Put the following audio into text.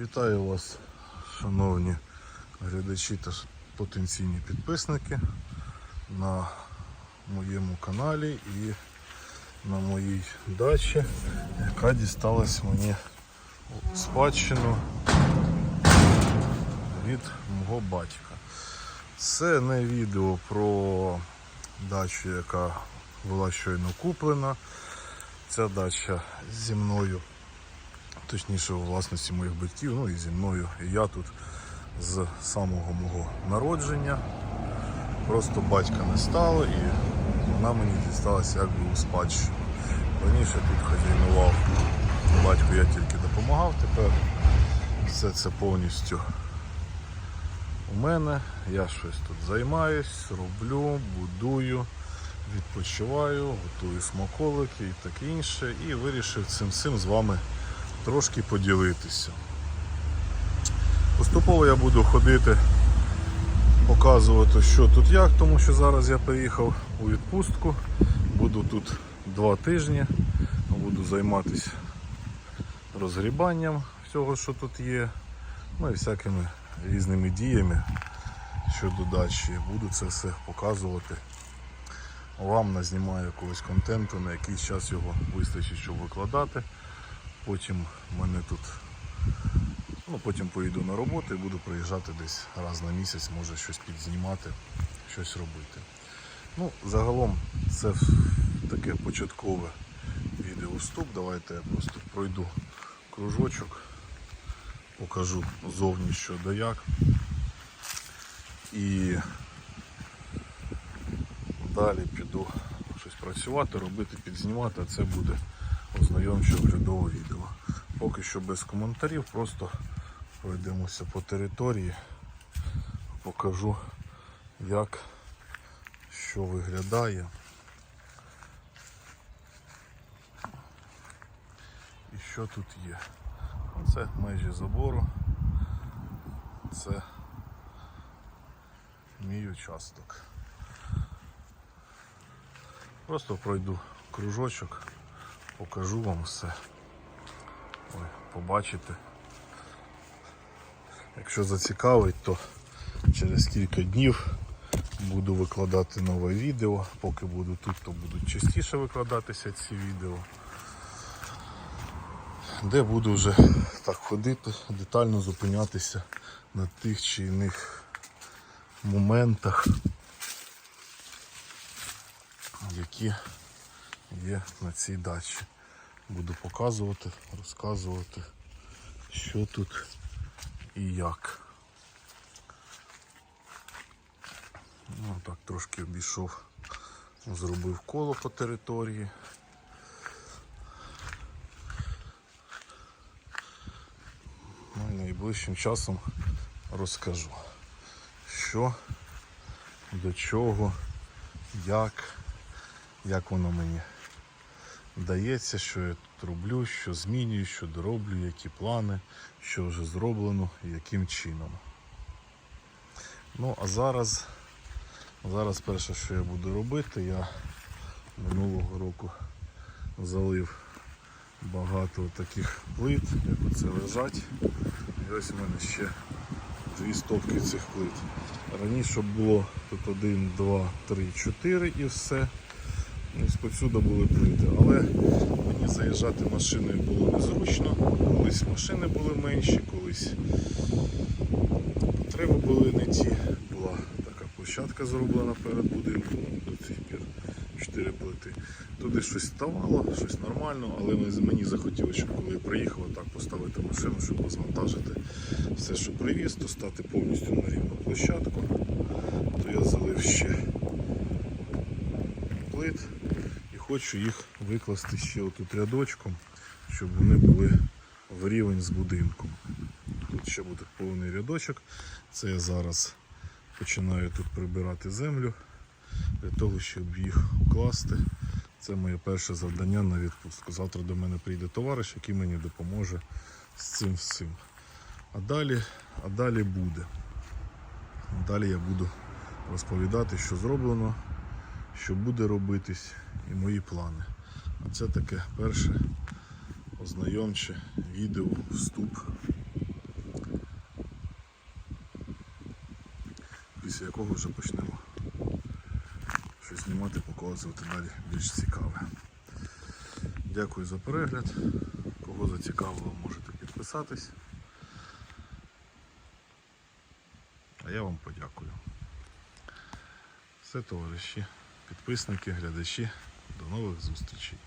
Вітаю вас, шановні глядачі та потенційні підписники на моєму каналі і на моїй дачі, яка дісталась мені спадщину від мого батька. Це не відео про дачу, яка була щойно куплена. Ця дача зі мною точніше у власності моїх батьків, ну і зі мною. І я тут з самого мого народження. Просто батька не стало і вона мені дісталася якби у спадщину. Раніше тут хазяйнував батько, я тільки допомагав, тепер все це повністю у мене. Я щось тут займаюсь, роблю, будую, відпочиваю, готую смаколики і таке інше. І вирішив цим всім з вами трошки поділитися. Поступово я буду ходити, показувати, що тут як, тому що зараз я приїхав у відпустку, буду тут два тижні, буду займатися розгрібанням всього, що тут є, ну і всякими різними діями щодо дачі. Буду це все показувати. Вам назнімаю якогось контенту, на якийсь час його вистачить, щоб викладати. Потім мене тут, ну потім поїду на роботу і буду приїжджати десь раз на місяць, може щось підзнімати, щось робити. Ну, загалом це таке початкове відео вступ. Давайте я просто пройду кружочок, покажу зовні що да як. І далі піду щось працювати, робити, підзнімати, а це буде ознайомче оглядове відео. Поки що без коментарів, просто пройдемося по території, покажу, як що виглядає. І що тут є. Це межі забору. Це мій участок. Просто пройду кружочок покажу вам все. Ой, побачите. Якщо зацікавить, то через кілька днів буду викладати нове відео. Поки буду тут, то будуть частіше викладатися ці відео. Де буду вже так ходити, детально зупинятися на тих чи іних моментах, які є на цій дачі. Буду показувати, розказувати, що тут і як. Ну, так трошки обійшов, зробив коло по території. Ну і найближчим часом розкажу, що, до чого, як, як воно мені дається, що я роблю, що змінюю, що дороблю, які плани, що вже зроблено і яким чином. Ну, а зараз, зараз перше, що я буду робити, я минулого року залив багато таких плит, як оце лежать. І ось у мене ще дві стопки цих плит. Раніше було тут один, два, три, чотири і все. Ось повсюди були плити, але мені заїжджати машиною було незручно. Колись машини були менші, колись потреби були не ті. Була така площадка зроблена перед будинком, до цих пір 4 плити. Туди щось ставало, щось нормально, але мені захотілося, щоб коли я приїхав, так поставити машину, щоб розвантажити все, що привіз, то стати повністю на рівну площадку. То я залив ще плит і хочу їх викласти ще отут рядочком, щоб вони були в рівень з будинком. Тут ще буде повний рядочок. Це я зараз починаю тут прибирати землю для того, щоб їх укласти. Це моє перше завдання на відпустку. Завтра до мене прийде товариш, який мені допоможе з цим всім. А далі, а далі буде. Далі я буду розповідати, що зроблено, що буде робитись і мої плани. А це таке перше ознайомче відео вступ, після якого вже почнемо щось знімати, показувати далі більш цікаве. Дякую за перегляд. Кого зацікавило, можете підписатись. А я вам подякую. Все, товариші підписники, глядачі. До нових зустрічей.